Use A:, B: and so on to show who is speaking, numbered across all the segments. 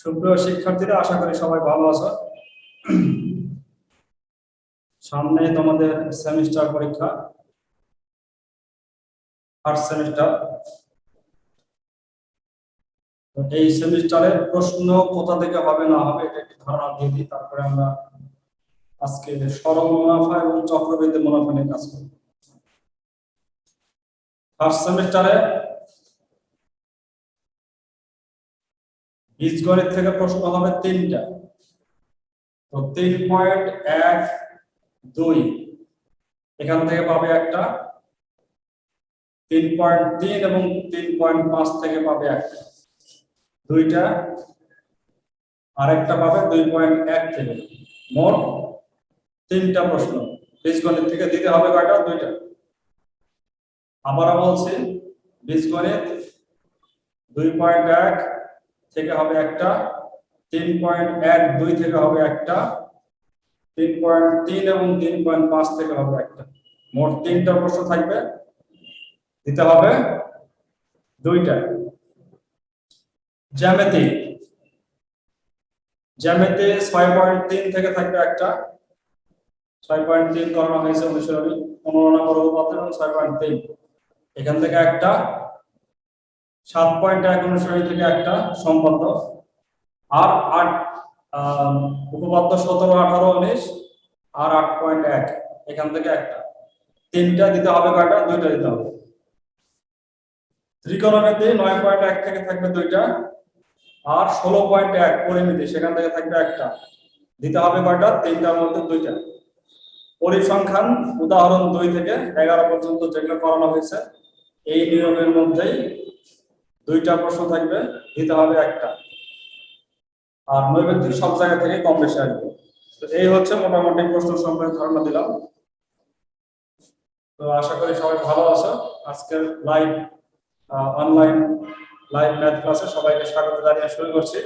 A: সুপ্রিয় শিক্ষার্থীরা, আশা করি সবাই ভালো আছো। সামনে তোমাদের সেমিস্টার পরীক্ষা ফার্স্ট সেমিস্টার এই সেমিস্টারের প্রশ্ন কোথা থেকে হবে, না হবে, এটা একটি ধারণা দিয়ে দিই, তারপরে আমরা আজকে সরল মুনাফা এবং চক্রবৃদ্ধি মুনাফা নিয়ে কাজ করব। ফার্স্ট সেমিস্টারে বীজগণিত থেকে প্রশ্ন হবে তিনটা। তো তিন পয়েন্ট এক দুই। এখান থেকে পাবে একটা। তিন পয়েন্ট তিন এবং তিন পয়েন্ট পাঁচ থেকে পাবে একটা। দুইটা। আরেকটা পাবে দুই পয়েন্ট এক থেকে। মোট তিনটা প্রশ্ন। বীজগণিত থেকে দিতে হবে কয়টা? দুইটা। আবারও বলছি, বীজগণিত দুই পয়েন্ট এক থেকে হবে একটা, তিন পয়েন্ট এক দুই থেকে হবে একটা, তিন পয়েন্ট তিন এবং তিন পয়েন্ট পাঁচ থেকে হবে একটা। মোট তিনটা প্রশ্ন থাকবে, দিতে হবে দুইটা। জ্যামিতি। জ্যামিতি ছয় পয়েন্ট তিন থেকে থাকবে একটা। ছয় পয়েন্ট তিন করানো হয়েছে, অনুশীলনী। উপপাদ্য এবং ছয় পয়েন্ট তিন। এখান থেকে একটা সাত পয়েন্ট এক অনুসারী থেকে একটা সম্পন্ন আর আট উপপাদ্য সতেরো, আঠারো, উনিশ, আর আট পয়েন্ট এক, এখান থেকে একটা। তিনটা দিতে হবে কয়টা? দুইটা দিতে হবে। ত্রিকোণমিতি নয় পয়েন্ট এক থেকে থাকবে দুইটা, আর ষোলো পয়েন্ট এক পরিমিতি, সেখান থেকে থাকবে একটা। দিতে হবে কয়টা? তিনটার মধ্যে দুইটা। পরিসংখ্যান, উদাহরণ দুই থেকে এগারো পর্যন্ত যেগুলো করানো হয়েছে, এই নিয়মের মধ্যেই দুইটা প্রশ্ন থাকবে, দিতে হবে একটা। আর নৈবেদ্যিক সব জায়গা থেকে কম বেশি আসবে। তো এই হচ্ছে মোটামুটি প্রশ্ন সম্পর্কে ধারণা দিলাম। তো আশা করি সবাই ভালো আছো। আজকের লাইভ অনলাইন লাইভ ম্যাথ ক্লাসে সবাইকে স্বাগত জানিয়ে শুরু করছি।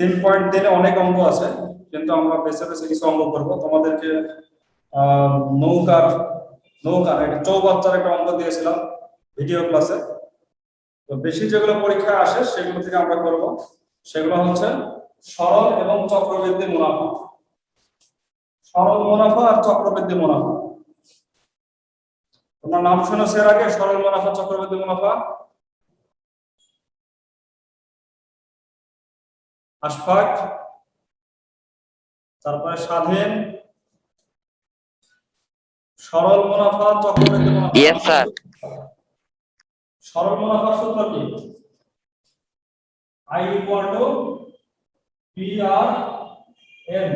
A: তিন পয়েন্ট তিনে অনেক অঙ্ক আছে, কিন্তু আমরা বেছে বেছে কিছু অঙ্ক করব। তোমাদেরকে নৌকার, নৌকা একটা চৌবাচ্চার একটা অঙ্ক দিয়েছিলাম। ভিডিও ক্লাসে তো বেশি যেগুলো পরীক্ষায় আসে, সেগুলো থেকে আমরা করব। সেগুলো হচ্ছে সরল এবং চক্রবৃদ্ধি মুনাফা। সরল মুনাফা আর চক্রবৃদ্ধি মুনাফা। তোমার নাম শুনেছে এর আগে, সরল মুনাফা, চক্রবৃদ্ধি মুনাফা? আশফাক, তারপরে স্বাধীন। সরল মুনাফা, চক্রবৃদ্ধি মুনাফা।
B: Sir.
A: সরল মুনাফার সূত্র কি? I equal to P R N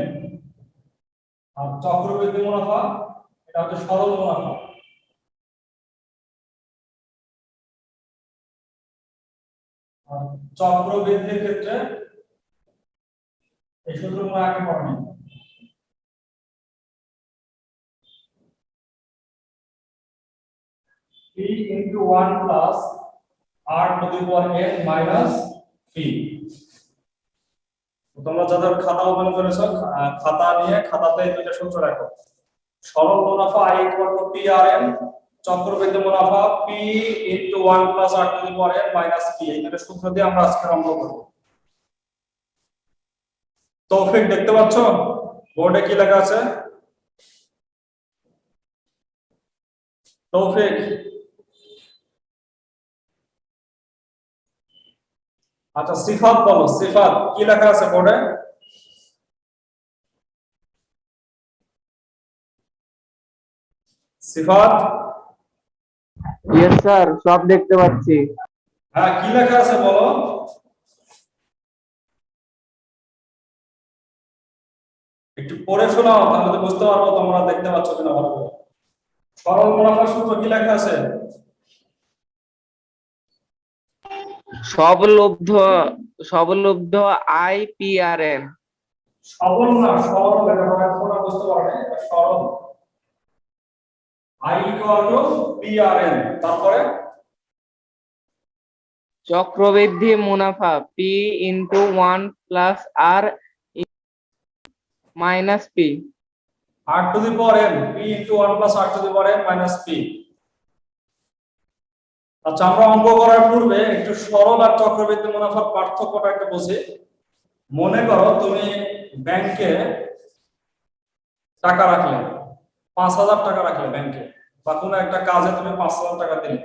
A: আর চক্রবৃদ্ধি মুনাফা, এটা হচ্ছে সরল মুনাফা। চক্রবৃদ্ধির ক্ষেত্রে এই সূত্র মনে আগে পড়েনি p into 1 plus r to the power n minus p তোমরা যাদের খাতা ওপেন খাতা নিয়ে খাতাতে দুইটা সূত্র রাখো। সরল মুনাফা i equal চক্রবৃদ্ধি মুনাফা p into 1 plus r to the power n minus p এই দুটো সূত্র দিয়ে আমরা আজকে অঙ্ক করব। তৌফিক, দেখতে পাচ্ছ? বোর্ডে কি লেখা আছে? তৌফিক। আচ্ছা সিফাত বলো সিফাত। কি লেখা আছে বোর্ডে? সিফাত?
B: ইয়েস স্যার সব দেখতে পাচ্ছি।
A: হ্যাঁ কি লেখা আছে বলো? একটু পড়ে শোনাও তাহলে তো বুঝতে পারব তোমরা দেখতে পাচ্ছ কিনা ভালো করে সরল মুনাফার সূত্র কি লেখা আছে?
B: সবলব্ধ সবলব্ধ আই পি আর এন
A: সবল না সরল এটা বুঝতে পারবে এটা সরল। I ইকুয়াল টু PRN তারপরে?
B: চক্রবৃদ্ধি মুনাফা P into one plus R minus P
A: r to the power into 1 plus r to the power n minus p আচ্ছা আমরা অঙ্ক করার পূর্বে একটু সরল আর চক্রবৃদ্ধি মুনাফার পার্থক্যটা একটু বুঝি। মনে করো তুমি ব্যাংকে টাকা রাখলে, পাঁচ হাজার টাকা রাখলে ব্যাংকে বা কোনো একটা কাজে তুমি পাঁচ হাজার টাকা দিলে।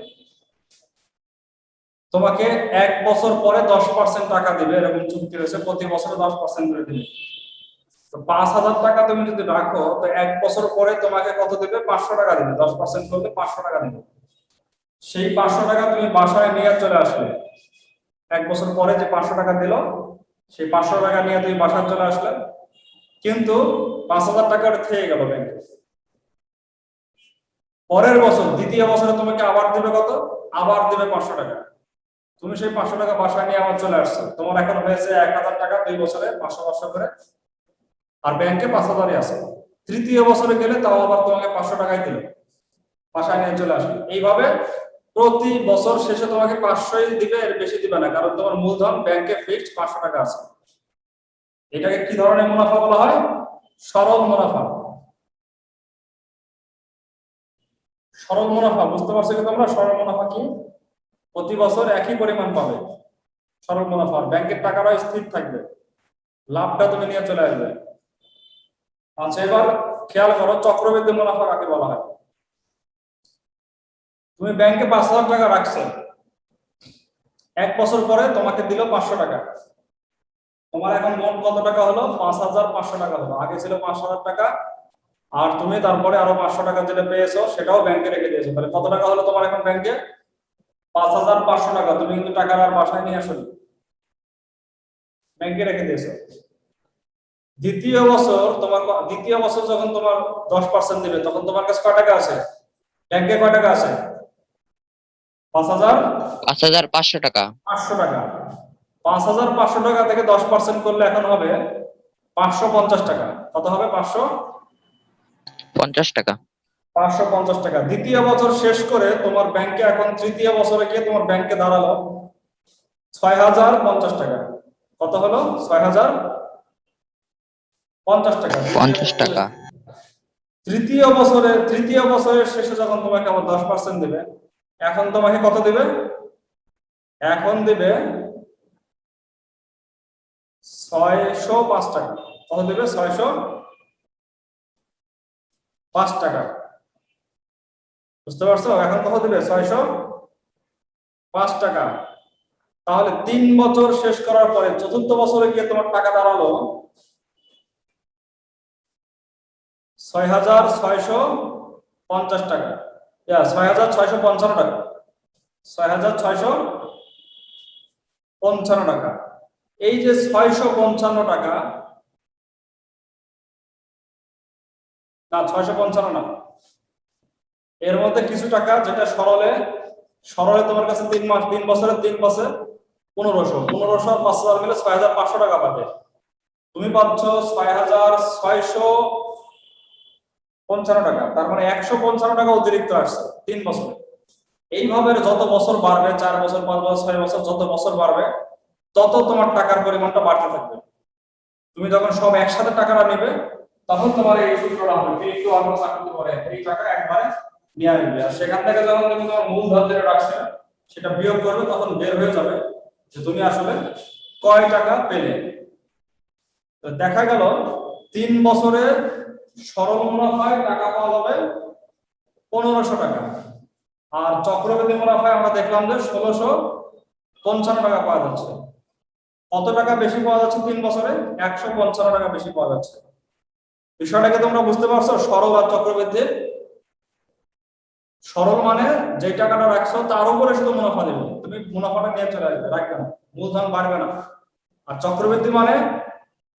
A: তোমাকে এক বছর পরে দশ পার্সেন্ট টাকা দিবে, এরকম চুক্তি রয়েছে, প্রতি বছরে দশ পার্সেন্ট করে দিবে তো পাঁচ হাজার টাকা তুমি যদি রাখো, তো এক বছর পরে তোমাকে কত দিবে? পাঁচশো টাকা দিবে। দশ পার্সেন্ট করলে পাঁচশো টাকা দিবে। সেই পাঁচশো টাকা তুমি বাসায় নিয়ে চলে আসলে। এক বছর পরে যে পাঁচশো টাকা দিল, সেই পাঁচশো টাকা নিয়ে তুমি বাসায় চলে আসলে। কিন্তু পাঁচ হাজার টাকা থেকে গেল ব্যাংকে পরের বছর, দ্বিতীয় বছরে তোমাকে আবার দিবে কত? আবার দিবে পাঁচশো টাকা। তুমি সেই পাঁচশো টাকা বাসায় নিয়ে আবার চলে আসছো। তোমার এখন হয়েছে এক হাজার টাকা দুই বছরে, পাঁচশো পাঁচশো করে। আর ব্যাংকে পাঁচ হাজারই আছে। তৃতীয় বছরে গেলে তাও আবার তোমাকে পাঁচশো টাকাই দিল। বাসায় নিয়ে চলে আসবে এইভাবে প্রতি বছর শেষে তোমাকে পাঁচশোই দিবে, এর বেশি দিবে না, কারণ তোমার মূলধন ব্যাংকে ফিক্সড পাঁচশো টাকা আছে। এটাকে কি ধরনের মুনাফা বলা হয়? সরল মুনাফা। সরল মুনাফা, বুঝতে পারছ কি তোমরা? সরল মুনাফা কি? প্রতি বছর একই পরিমাণ পাবে। সরল মুনাফা ব্যাংকের টাকাটা স্থির থাকবে। লাভটা তুমি নিয়ে চলে আসবে। আচ্ছা এবার খেয়াল করো, চক্রবৃদ্ধি মুনাফা কাকে বলা হয়। তুমি ব্যাংকে পাঁচ হাজার টাকা রাখছো। এক বছর পরে তোমাকে দিল পাঁচশো টাকা। তোমার এখন মোট কত টাকা হলো? পাঁচ হাজার পাঁচশো টাকা হলো। আগে ছিল পাঁচ হাজার টাকা, আর তুমি তারপরে আরও পাঁচশো টাকা যেটা পেয়েছ, সেটাও ব্যাংকে রেখে দিয়েছ। তাহলে কত টাকা হলো তোমার এখন ব্যাংকে? পাঁচ হাজার পাঁচশো টাকা। তুমি কিন্তু টাকা আর বাসায় নিয়ে আসো ব্যাংকে রেখে দিয়েছ। দ্বিতীয় বছর তোমার দ্বিতীয় বছর যখন তোমার দশ পার্সেন্ট দিবে, তখন তোমার কাছে কয় টাকা আছে? ব্যাংকে কয় টাকা আছে? পাঁচ হাজার?
C: পাঁচ হাজার পাঁচশো টাকা।
A: পাঁচশো টাকা। পাঁচ হাজার পাঁচশো টাকা থেকে দশ পার্সেন্ট করলে এখন হবে পাঁচশো পঞ্চাশ টাকা। কত হবে পাঁচশো?
C: পঞ্চাশ টাকা।
A: পাঁচশো পঞ্চাশ টাকা। দ্বিতীয় বছর শেষ করে তোমার ব্যাংকে এখন তৃতীয় বছরে গিয়ে তোমার ব্যাংকে দাঁড়াল ছয় হাজার পঞ্চাশ টাকা। কত হলো? ছয় হাজার পঞ্চাশ টাকা।
C: পঞ্চাশ টাকা।
A: তৃতীয় বছরে তৃতীয় বছরের শেষে যখন তোমাকে আবার দশ পার্সেন্ট দিবে এখন তোমাকে কত দেবে? এখন দিবে ছয়শো পাঁচ টাকা। কত দেবে? ছয়শো পাঁচ টাকা। বুঝতে পারছ? এখন কত দিবে? ছয়শো পাঁচ টাকা। তাহলে তিন বছর শেষ করার পরে চতুর্থ বছরে গিয়ে তোমার টাকা দাঁড়াল ছয় হাজার ছয়শো পঞ্চাশ টাকা। ছয় হাজার ছয়শো পঞ্চান্ন টাকা। ছয় হাজার ছয়শো পঞ্চান্ন টাকা। এই যে ছয়শো পঞ্চান্ন টাকা, না, ছয়শো পঞ্চান্ন না। এর মধ্যে কিছু টাকা যেটা সরলে সরলে তোমার কাছে তিন মাস, তিন বছরের, তিন বছর, পনেরোশো। পনেরোশো আর পাঁচ হাজার মিলে ছয় হাজার পাঁচশো টাকা পাবে তুমি পাচ্ছ ছয় হাজার ছয়শো পঞ্চান্ন টাকা। তার মানে একশো পঞ্চান্ন টাকা অতিরিক্ত আসছে তিন বছরে। এইভাবে যত বছর বাড়বে, চার বছর, পাঁচ বছর, ছয় বছর, যত বছর বাড়বে, তত তোমার টাকার পরিমাণটা বাড়তে থাকবে। তুমি যখন সব একসাথে টাকাটা নেবে, তখন তোমার এই সূত্রটা হবে। পি টু আর চাকরি করে এই টাকা একবারে নিয়ে আসবে আর সেখান থেকে যখন তুমি তোমার মূলধন যেটা রাখছে, সেটা বিয়োগ করবে, তখন বের হয়ে যাবে যে তুমি আসলে কয় টাকা পেলে। দেখা গেল, তিন বছরে সরল মুনাফায় টাকা পাওয়া যাবে? পনেরোশো টাকা। আর চক্রবৃদ্ধি মুনাফায় আমরা দেখলাম যে ষোলোশো পঞ্চান্ন টাকা পাওয়া যাচ্ছে। কত টাকা বেশি পাওয়া যাচ্ছে তিন বছরে? একশো পঞ্চান্ন টাকা বেশি পাওয়া যাচ্ছে। বিষয়টাকে তোমরা বুঝতে পারছ? সরল আর চক্রবৃদ্ধি। সরল মানে যে টাকাটা রাখছো, তার উপরে শুধু মুনাফা দেবে। তুমি মুনাফাটা নিয়ে চলে আসবে, রাখবে না। মূলধন বাড়বে না। আর চক্রবৃদ্ধি মানে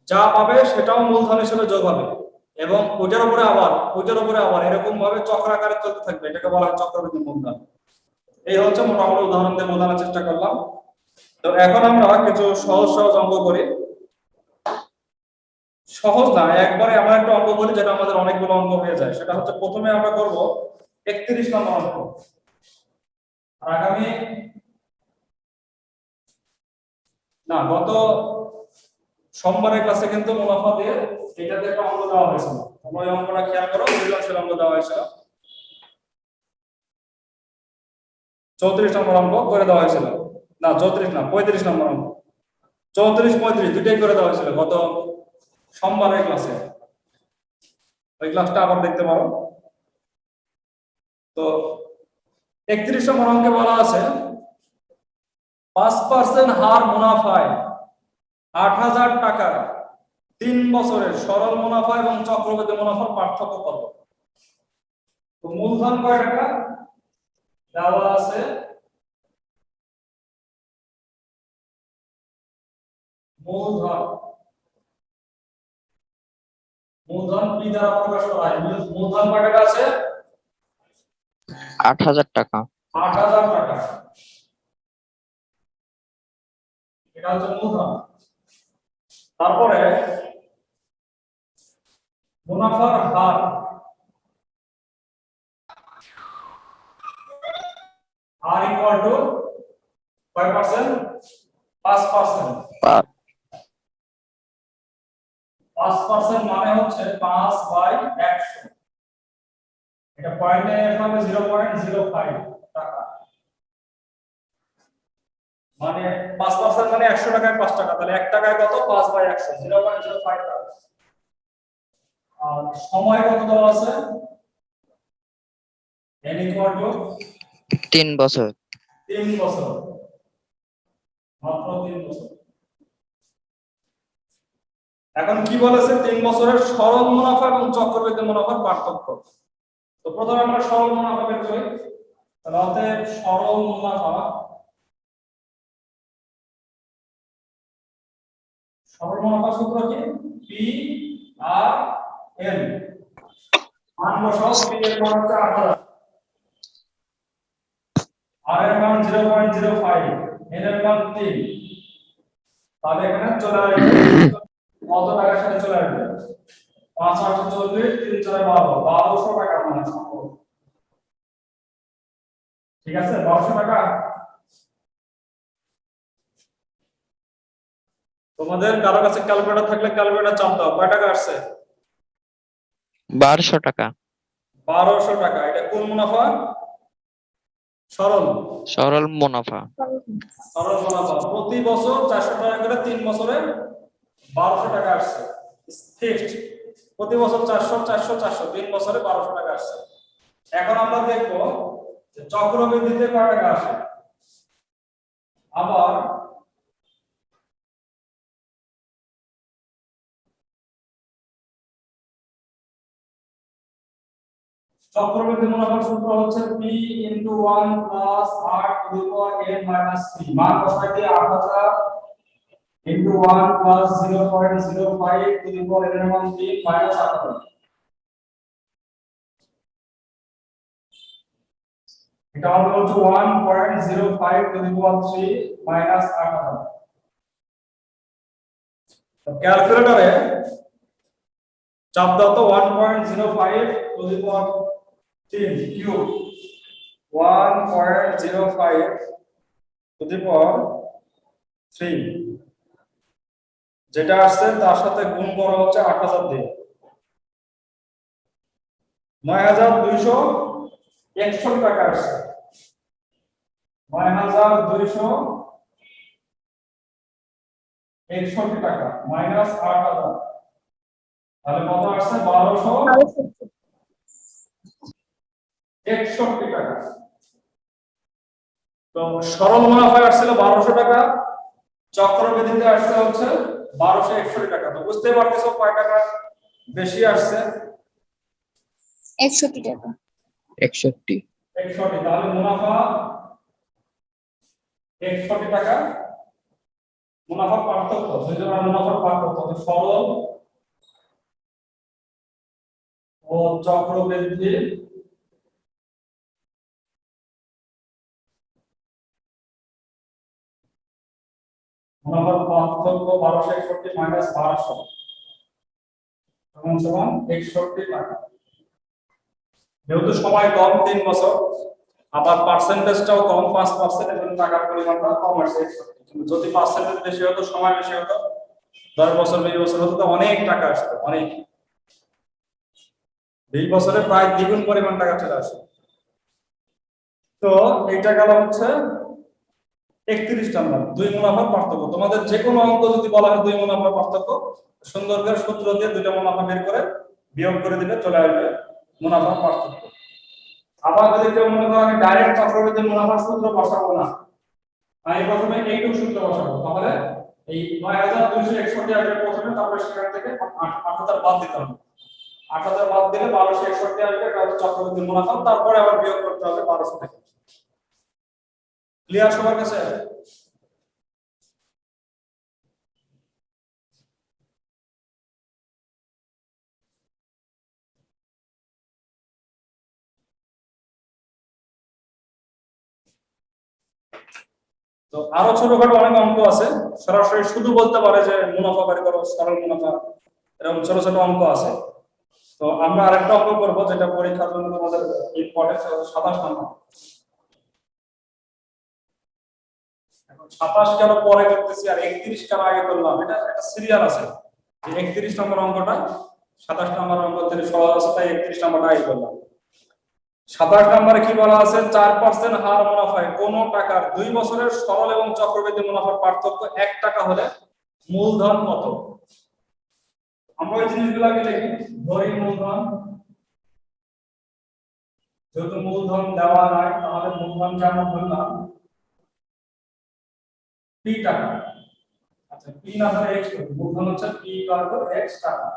A: যা পাবে সেটাও মূলধন হিসেবে যোগ হবে। এবং ওইটার উপরে আবার ওইটার উপরে আবার এরকম ভাবে চক্রাকারে চলতে থাকবে, এটাকে বলা হয় চক্রবৃদ্ধি মূলধন এই হচ্ছে মোটামুটি উদাহরণ দিয়ে বোঝানোর চেষ্টা করলাম। তো এখন আমরা কিছু সহজ সহজ অঙ্ক করি। সহজ না, একবারে এমন একটা অঙ্ক করি যেটা আমাদের অনেকগুলো অঙ্ক হয়ে যায়। সেটা হচ্ছে প্রথমে আমরা করব একত্রিশ নম্বর অঙ্ক। আগামী না, গত সোমবারের ক্লাসে কিন্তু মুনাফা দিয়ে এটাতে একটা অঙ্ক দেওয়া হয়েছিল তোমরা এই অঙ্কটা খেয়াল করো, সৃজনশীল অঙ্ক দেওয়া হয়েছিল চৌত্রিশ নম্বর অঙ্ক করে দেওয়া হয়েছিল। না, চৌত্রিশ না, পঁয়ত্রিশ নম্বর অঙ্ক। চৌত্রিশ, পঁয়ত্রিশ দুটাই করে দেওয়া হয়েছিল গত সোমবারের ক্লাসে। ওই ক্লাসটা আবার দেখতে পারো। তো একত্রিশ নম্বর অঙ্কে বলা আছে, পাঁচ পার্সেন্ট হার মুনাফায় আট হাজার টাকা তিন বছরের সরল মুনাফা এবং চক্রবৃদ্ধি মুনাফার পার্থক্য কত? তো মূলধন কয় টাকা? দেওয়া আছে মূলধন। মূলধন পি দ্বারা প্রকাশ করা হয়? মূলধন কয় টাকা আছে?
C: আট হাজার টাকা।
A: আট হাজার টাকা। এটা হচ্ছে মূলধন। তারপরে মুনাফার হার। আর ইকুয়াল টু কয় পার্সেন্ট পাঁচ পার্সেন্ট পাঁচ। পার্সেন্ট মানে হচ্ছে পাঁচ বাই একশো। এটা পয়েন্টে জিরো পয়েন্ট জিরো ফাইভ টাকা। মানে পাঁচ পার্সেন্ট মানে একশো টাকায় পাঁচ টাকা তাহলে এক টাকায় কত? পাঁচ বাই একশো জিরো পয়েন্ট জিরো ফাইভ টাকা। আর সময় কত দেওয়া আছে? এন ইকুয়াল টু
C: তিন বছর।
A: তিন বছর। মাত্র তিন বছর। এখন কি বলেছে? তিন বছরের সরল মুনাফা এবং চক্রবৃদ্ধি মুনাফার পার্থক্য। তো প্রথমে আমরা সরল মুনাফা বের করি। তাহলে সরল মুনাফা সরল সূত্র কি পি আর এন মান বসাও পি এর মান হচ্ছে আট হাজার আর এর মান zero point zero five n এর মান তিন। তাহলে এখানে চলে আসবে। কত টাকার সাথে চলে আসবে? পাঁচ আটশো চল্লিশ, তিন ছয় বারো। বারোশো টাকা মানে সম্ভব। ঠিক আছে? বারোশো টাকা? তোমাদের কারও কাছে ক্যালকুলেটর থাকলে ক্যালকুলেটর চাপ দাও। কয় টাকা আসছে?
C: বারোশো টাকা।
A: বারোশো টাকা। এটা কোন মুনাফা? সরল।
C: সরল মুনাফা।
A: সরল মুনাফা। প্রতি বছর চারশো টাকা করে তিন বছরে বারোশো টাকা আসছে। ফিক্সড প্রতি বছর চারশো চারশো চারশো। তিন বছরে বারোশো টাকা আসছে। এখন আমরা দেখব যে চক্রবৃদ্ধিতে কয় টাকা আসে? আবার চক্রবৃদ্ধি মুনাফার সূত্র হচ্ছে p into 1 plus r to the power n minus 3 মান বসাই দিয়ে 8000 into 1 plus 0.05 to the power n এর মান 3 মাইনাস 8000 এটা হবে হচ্ছে 1.05 টু দি পাওয়ার 3 মাইনাস 8000 তো ক্যালকুলেটরে চাপ দাও তো 1.05 to the power 3 cube 1.05 to the power 3 যেটা আসছে তার সাথে গুণ করা হচ্ছে 8000 দিয়ে। 9261 টাকা আসছে 9261 টাকা। মাইনাস 8000 তাহলে কত আসছে 1200 একষট্টি টাকা। তো সরল মুনাফায় আসছিল বারোশো টাকা চক্রবৃদ্ধিতে আসছে হচ্ছে বারোশো একষট্টি টাকা। তো বুঝতে পারতেছো কয় টাকা বেশি আসছে?
D: একষট্টি টাকা।
C: একষট্টি।
A: একষট্টি তাহলে মুনাফা একষট্টি টাকা। মুনাফার পার্থক্য দুজনের মুনাফার পার্থক্য সরল ও চক্রবৃদ্ধি একষট্টি মাইনাস বারোশো। একষট্টি টাকা। যেহেতু সময় কম, তিন বছর, আবার পার্সেন্টেজটাও কম, পাঁচ পার্সেন্টের জন্য টাকার পরিমাণটা কম আসছে যদি পার্সেন্টেজ বেশি হতো, সময় বেশি হতো, দশ বছর, বিশ বছর হতো, তো অনেক টাকা আসতো, অনেক। বিশ বছরে প্রায় দ্বিগুণ পরিমাণ টাকা চলে আসে। তো এইটা গেল হচ্ছে একত্রিশ নাম্বার দুই মুনাফার পার্থক্য। তোমাদের যে কোনো অঙ্ক যদি বলা হয় দুই মুনাফার পার্থক্য সুন্দর করে সূত্র দিয়ে দুইটা মুনাফা বের করে বিয়োগ করে দিলে চলে আসবে মুনাফার পার্থক্য। আবার যদি কেউ মনে করো আমি ডাইরেক্ট চক্রবৃদ্ধি মুনাফার সূত্র বসাবো না, আমি প্রথমে এইটুকু সূত্র বসাবো, তাহলে এই নয় হাজার দুইশো একষট্টি আসবে প্রথমে তারপরে সেখান থেকে আট হাজার বাদ দিতে হবে। আট হাজার বাদ দিলে বারোশো একষট্টি আসবে এটা হচ্ছে চক্রবৃদ্ধি মুনাফা, তারপরে আবার বিয়োগ করতে হবে বারোশো থেকে ক্লিয়ার সবার কাছে? তো আরও ছোটখাটো অনেক অঙ্ক আছে। সরাসরি শুধু বলতে পারে যে মুনাফা বের করো, সরল মুনাফা, এরকম ছোট ছোট অঙ্ক আছে। তো আমরা আরেকটা অঙ্ক করব, যেটা পরীক্ষার জন্য তোমাদের ইম্পর্টেন্ট সাতাশ নম্বর। সাতাশ কেন পরে করতেছি আর একত্রিশ কেন আগে করলাম? এটা একটা সিরিয়াল আছে। যে একত্রিশ নম্বর অঙ্কটা, সাতাশ নম্বর অঙ্ক থেকে নম্বরটা আগে করলাম। সাতাশ নম্বরে কি বলা আছে? হার কোন টাকার দুই বছরের সরল এবং চক্রবৃদ্ধি মুনাফার পার্থক্য টাকা হলে মূলধন কত? আমরা ওই জিনিসগুলোকে ধরি মূলধন। যেহেতু মূলধন দেওয়া নাই, তাহলে মূলধন কেমন বললাম পি টাকা। আচ্ছা পি না ধরে এক্স মূলধন হচ্ছে কার্বো এক্স টাকা।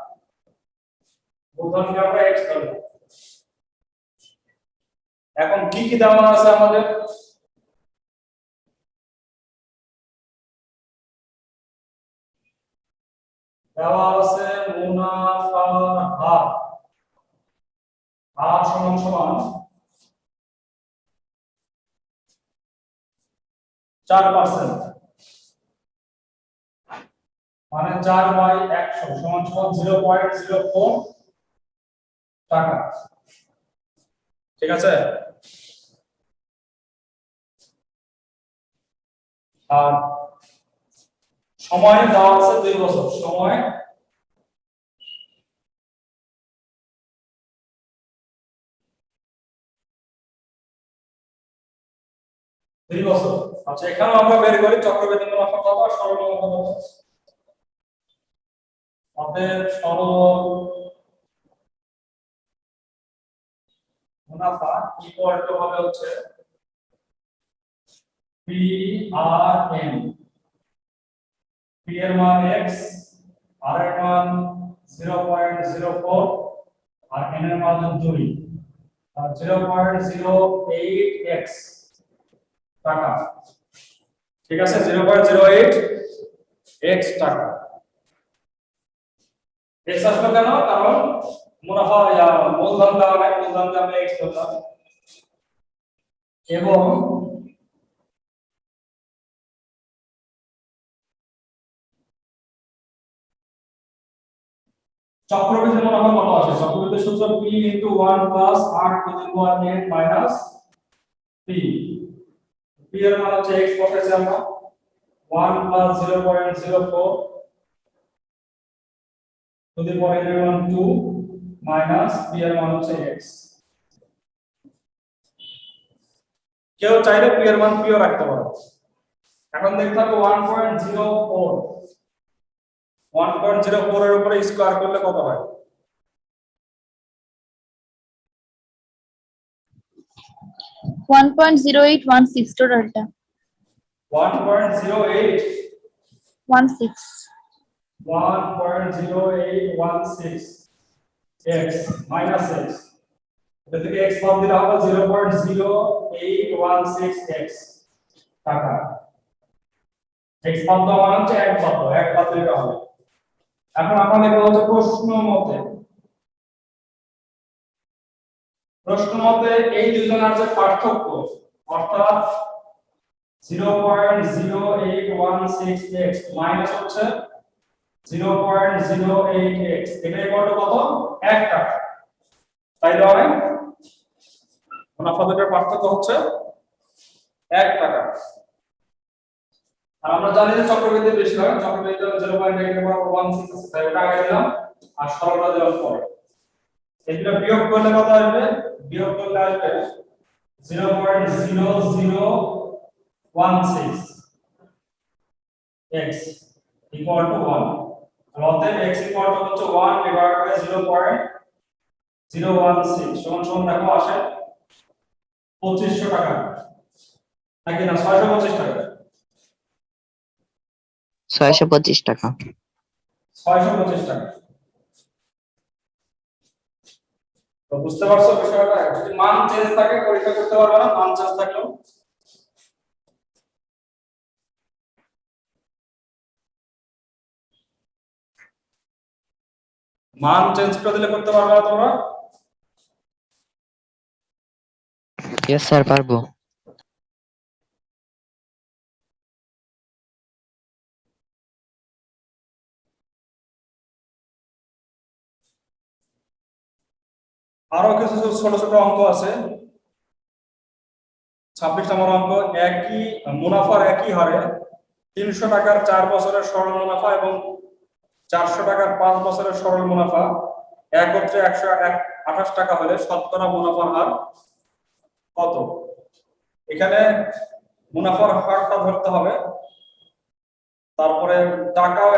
A: আমরা এক্স ধরলাম এখন কি কি দেওয়া আছে আমাদের? দেওয়া আছে মুনাফার হার। হার সমান সমান চার পার্সেন্ট মানে চার বাই একশো সমান সমান জিরো পয়েন্ট জিরো ফোর টাকা। ঠিক আছে? আর সময় দেওয়া আছে দুই বছর। সময় দুই বছর। আচ্ছা এখানে আমরা বের করি। চক্রবৃদ্ধি মুনাফা কত? মুনাফা কত? অতএব সরল মুনাফা ইকুয়াল টু হবে হচ্ছে পি আর এন পি এর মান এক্স আর এর মান জিরো পয়েন্ট জিরো ফোর আর এন এর মান দুই। আর zero point zero eight x টাকা। ঠিক আছে? Zero point zero eight x টাকা। এক্স আসলো কেন? কারণ মুনাফা মূলধন দেওয়া মূলধন দিয়ে এক্স ধরলাম এবং চক্রবৃদ্ধি মুনাফা কত আছে? চক্রবৃদ্ধি সূত্র p into 1 plus r to the power n minus p p এর মান হচ্ছে x বসাইছি আমরা। 1 plus 0.04 to the power n এর মান 2 মাইনাস p এর মান হচ্ছে x কেউ চাইলে p এর মান p ও রাখতে পারে এখন দেখতে হবে 1.04 1.04 এর উপরে স্কয়ার করলে কত হয়?
D: One point zero eight one six টোটালটা
A: 1.08
D: one six
A: 1.0816 x minus x. এটা থেকে x বাদ দিলে হবে 0.0816 x. টাকা x বাদ দেওয়া মানে হচ্ছে এক বাদ দাও, এক বাদ দিলে হবে এখন আপনাদের বলা হচ্ছে প্রশ্ন মতে। প্রশ্ন মতে এই দুজনের যে পার্থক্য অর্থাৎ 0.0816x মাইনাস হচ্ছে 0.08x এটা ইকুয়াল টু কত? 1 টাকা। তাইলে হবে মুনাফা দুটোর পার্থক্য হচ্ছে 1 টাকা। আর আমরা জানি যে চক্রবৃদ্ধি বেশি হয়, চক্রবৃদ্ধি হলো 0.816 আছে তাই ওটা আগে দিলাম, আর সরলটা দেওয়ার পরে। এগুলো বিয়োগ করলে কত আসবে? বিয়োগ করলে আসবে 0.0016 x equal to 1 অতএব এক্স ইকুয়াল টু হচ্ছে? One divide by zero point zero one six সমান সমান দেখো আসে পঁচিশশো টাকা। নাকি না? ছয়শো পঁচিশ টাকা।
C: ছয়শো পঁচিশ টাকা।
A: ছয়শো পঁচিশ টাকা। তো বুঝতে পারছ বিষয়টা? যদি মান চেঞ্জ থাকে পরীক্ষা করতে পারবে না। মান চেঞ্জ থাকলেও মান চেঞ্জ করে দিলে করতে পারবে না তোমরা?
C: ইয়েস স্যার পারব।
A: আরও কিছু ছোট ছোট অঙ্ক আছে। ছাব্বিশ নম্বর অঙ্ক একই মুনাফার একই হারে তিনশো টাকার চার বছরের সরল মুনাফা এবং চারশো টাকার পাঁচ বছরের সরল মুনাফা একত্রে একশো আঠাশ টাকা হলে শতকরা মুনাফার হার কত? এখানে মুনাফার হারটা ধরতে হবে। তারপরে টাকাও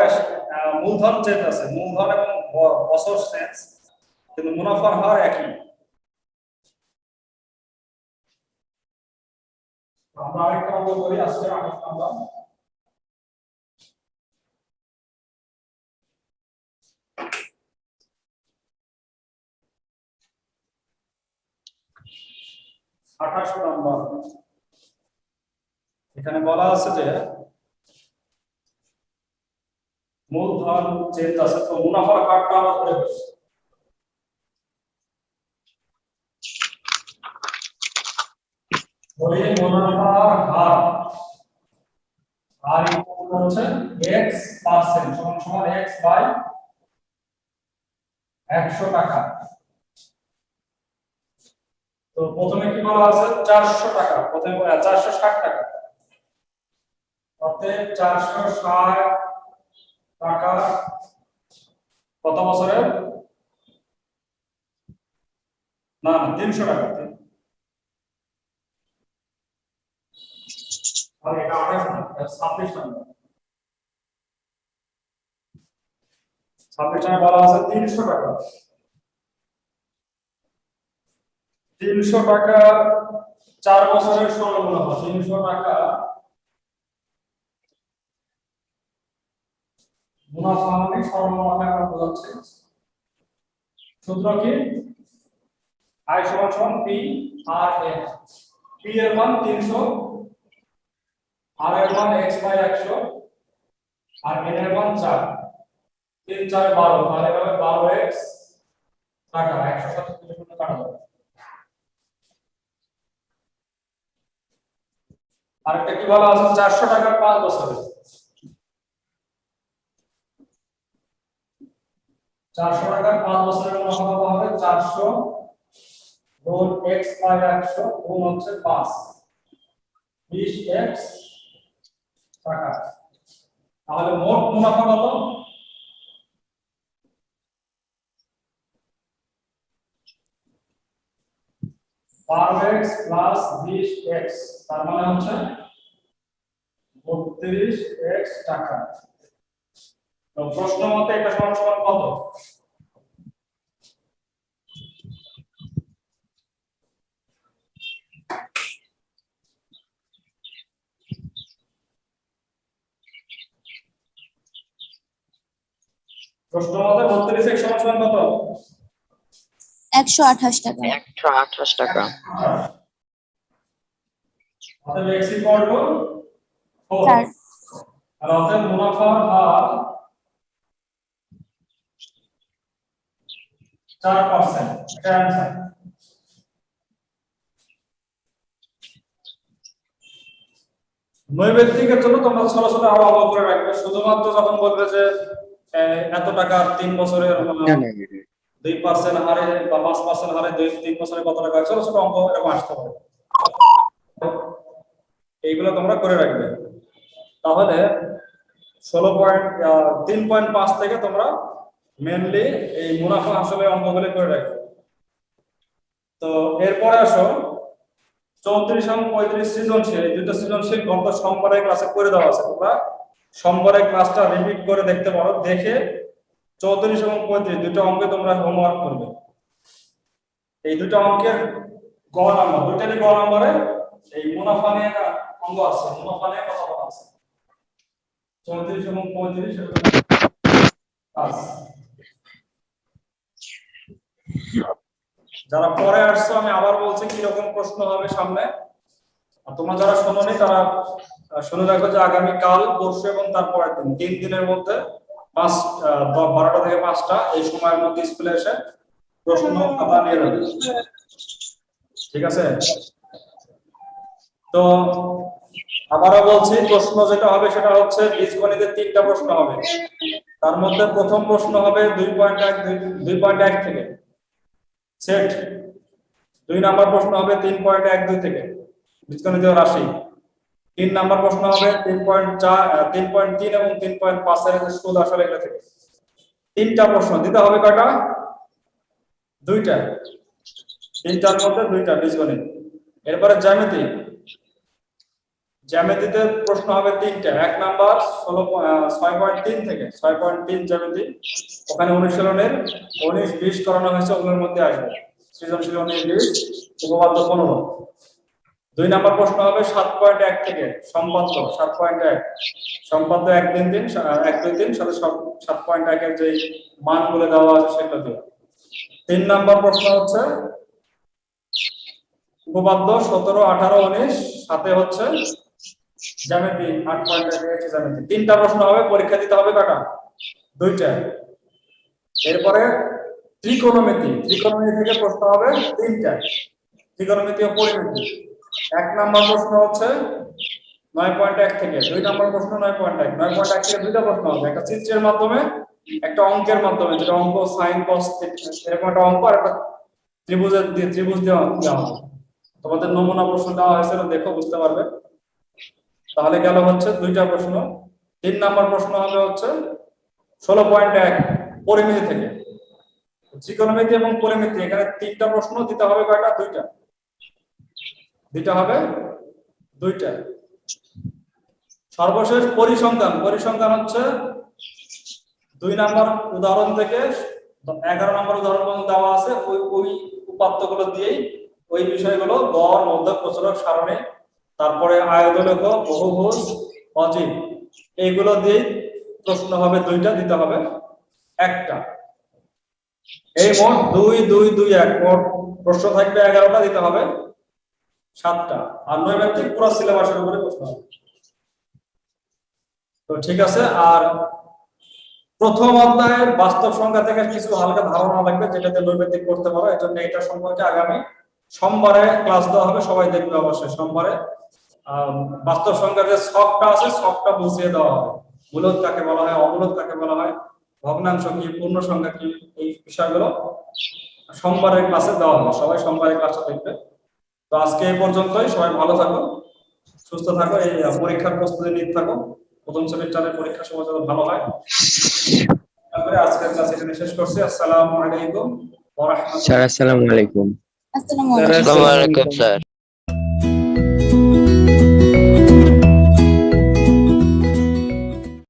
A: মূলধন চেঞ্জ আছে, মূলধন এবং বছর চেঞ্জ, কিন্তু মুনাফার হার একই। আমরা আরেকটা অঙ্ক করি আজকে আঠাশ নাম্বার আঠাশ নাম্বার। এখানে বলা আছে যে, মূলধন চেঞ্জ আছে, তো মুনাফার হারটা আমরা ধরে মুনাফার হার। 100 টাকা। তো প্রথমে কি বলা আছে? 400 টাকা। প্রথমে বলা 460 টাকা। অতএব 460 টাকা কত বছরের না না 300 টাকা। আর, এটা আঠাশ না, এটা ছাব্বিশ নম্বর ছাব্বিশ নম্বর বলা আছে তিনশো টাকা। তিনশো টাকা চার বছরের সরল মুনাফা তিনশো টাকা মুনাফা মানে সরল মুনাফা বোঝাচ্ছি। সূত্র কি? আয় সমান পি আর এন এর মান তিনশো, আর এর মান x বাই একশো, আর n এর মান চার। তিন চার বারো, তাহলে হবে বারো এক্স, টাকা, একশো শূন্য শূন্য কাটা যাবে আরেকটা কি বলা আছে? চারশো টাকার পাঁচ বছরের। চারশো টাকার পাঁচ বছরের মুনাফা কত হবে চারশো গুণ এক্স বাই একশো গুণ হচ্ছে পাঁচ। বিশ এক্স টাকা। তাহলে মোট মুনাফা কত? বারো এক্স প্লাস বিশ এক্স তার মানে হচ্ছে বত্রিশ এক্স টাকা। তো প্রশ্ন মতে এটা সমান সমান কত? প্রশ্ন মতে বত্রিশ এক্স সমান সমান কত?
D: একশো আঠাশ টাকা।
C: একশো আঠাশ টাকা।
A: অতএব x ইকুয়াল টু 4
D: চার
A: আর অতএব মুনাফার হার 4% এটা অ্যানসার নৈবেদ্যিকের জন্য তোমরা ছোট ছোট আরও অঙ্ক করে রাখবে। শুধুমাত্র যখন বলবে যে আহ, এত টাকা তিন বছরের দুই পার্সেন্ট হারে বা পাঁচ পার্সেন্ট হারে দুই তিন বছরে কত টাকা? ছোট ছোট অঙ্ক এরকম আসতে পারে। এইগুলো তোমরা করে রাখবে। তাহলে ষোলো পয়েন্ট তিন পয়েন্ট পাঁচ থেকে তোমরা মেনলি এই মুনাফা আসলে অঙ্কগুলো করে রাখবে। তো এরপরে আসো, চৌত্রিশ এবং পঁয়ত্রিশ সৃজনশীল, এই দুটো সৃজনশীল গত সোমবারের ক্লাসে করে দেওয়া আছে। তোমরা সোমবারের ক্লাসটা রিপিট করে দেখতে পারো, দেখে চৌত্রিশ এবং পঁয়ত্রিশ দুটো অঙ্কে তোমরা হোমওয়ার্ক করবে। এই দুটো অঙ্কের গ নাম্বার দুইটারই গ নাম্বারে এই মুনাফা নিয়ে অঙ্ক আছে, মুনাফা নিয়ে কথা চৌত্রিশ এবং পঁয়ত্রিশ যারা পরে আসছো, আমি আবার বলছি কি রকম প্রশ্ন হবে সামনে। তোমরা যারা শোনোনি, তারা শুনে রাখো যে আগামী কাল, পরশু এবং তারপরের দিন, তিন দিনের মধ্যে পাঁচ বারোটা থেকে পাঁচটা, এই সময়ের মধ্যে স্কুলে এসে প্রশ্ন খাতা নিয়ে ঠিক আছে? তো আবারও বলছি, প্রশ্ন যেটা হবে সেটা হচ্ছে বীজগণিতের তিনটা প্রশ্ন হবে। তার মধ্যে প্রথম প্রশ্ন হবে দুই পয়েন্ট এক, দুই পয়েন্ট এক থেকে। সেট। দুই নাম্বার প্রশ্ন হবে তিন পয়েন্ট এক, দুই থেকে। বীজগণিতীয় রাশি। তিন নাম্বার প্রশ্ন হবে তিন পয়েন্ট চার তিন পয়েন্ট তিন এবং তিন পয়েন্ট সুদ আসলে এগুলো থেকে। তিনটা প্রশ্ন দিতে হবে কয়টা? দুইটা। তিনটার মধ্যে দুইটা বীজগণিত। এরপরে জ্যামিতি। জ্যামিতিতে প্রশ্ন হবে তিনটা। এক নাম্বার ষোলো ছয় পয়েন্ট তিন থেকে। ছয় পয়েন্ট তিন জ্যামিতি। ওখানে অনুশীলনের উনিশ, বিশ করানো হয়েছে, ওগুলোর মধ্যে আসবে। সৃজনশীল উনিশ, বিশ, উপপাদ্য পনেরো। দুই নাম্বার প্রশ্ন হবে সাত পয়েন্ট এক থেকে। সম্পাদ্য, সাত পয়েন্ট এক। সম্পাদ্য এক তিন তিন এক দুই তিন, সাথে সাত পয়েন্ট একের যে মানগুলো দেওয়া আছে সেটা দিয়ে। তিন নাম্বার প্রশ্ন হচ্ছে, উপপাদ্য সতেরো, আঠারো, উনিশ, সাথে হচ্ছে জ্যামিতি আট পয়েন্ট এক জ্যামিতি তিনটা প্রশ্ন হবে, পরীক্ষা দিতে হবে কটা? দুইটা। এরপরে ত্রিকোণমিতি। ত্রিকোণমিতি থেকে প্রশ্ন হবে তিনটা। ত্রিকোণমিতি ও পরিমিতি। এক নাম্বার প্রশ্ন হচ্ছে নয় পয়েন্ট এক থেকে। দুই নাম্বার প্রশ্ন নয় পয়েন্ট এক। নয় পয়েন্ট এক থেকে দুইটা প্রশ্ন হবে। একটা চিত্রের মাধ্যমে, একটা অঙ্কের মাধ্যমে, যেটা অঙ্ক সাইন কস এরকম একটা অঙ্ক আর একটা ত্রিভুজের ত্রিভুজ দেওয়া দেওয়া হবে। তোমাদের নমুনা প্রশ্ন দেওয়া হয়েছে দেখো, বুঝতে পারবে। তাহলে গেল হচ্ছে দুইটা প্রশ্ন। তিন নাম্বার প্রশ্ন হবে হচ্ছে ষোলো পয়েন্ট এক, পরিমিতি থেকে। ত্রিকোণমিতি এবং পরিমিতি, এখানে তিনটা প্রশ্ন, দিতে হবে কয়টা? দুইটা। দিতে হবে দুইটা। সর্বশেষ পরিসংখ্যান পরিসংখ্যান হচ্ছে দুই নাম্বার উদাহরণ থেকে এগারো নম্বর উদাহরণ পর্যন্ত দেওয়া আছে, ওই ওই উপাত্তগুলো দিয়েই ওই বিষয়গুলো গড়, মধ্যক, প্রচলক, সারণী তারপরে আয়তলেখ বহুভুজ অজীব এইগুলো দিয়েই প্রশ্ন হবে দুইটা, দিতে হবে একটা। এই মোট দুই দুই দুই, এক। মোট প্রশ্ন থাকবে এগারোটা, দিতে হবে সাতটা। আর নৈমিত্তিক পুরো সিলেবাসের উপরে প্রশ্ন হবে। তো ঠিক আছে, আর প্রথম অধ্যায়ের বাস্তব সংখ্যা থেকে কিছু হালকা ধারণা লাগবে যেটাতে নৈমিত্তিক করতে পারো। এই জন্য এটা সম্পর্কে আগামী সোমবারে ক্লাস দেওয়া হবে, সবাই দেখবে অবশ্যই সোমবারে। বাস্তব সংখ্যার যে শখটা আছে শখটা বুঝিয়ে দেওয়া হবে। মূলত কাকে বলা হয়, অমূলত কাকে বলা হয়, ভগ্নাংশ কি, পূর্ণ সংখ্যা কি, এই বিষয়গুলো সোমবারের ক্লাসে দেওয়া হবে। সবাই সোমবারের ক্লাসটা দেখবে। তো আজকে এই পর্যন্তই, সবাই ভালো থাকো, সুস্থ থাকো, এই পরীক্ষার প্রস্তুতি নিতে থাকো। প্রথম সেমিস্টারের পরীক্ষার সময় যেন ভালো হয়। তারপরে আজকের ক্লাস এখানে শেষ করছি। আসসালামু আলাইকুম। ওয়া রাহমাতুল্লাহ
C: আসসালামু আলাইকুম।
D: আসসালামু আলাইকুম
B: স্যার,
C: আসসালামু আলাইকুম স্যার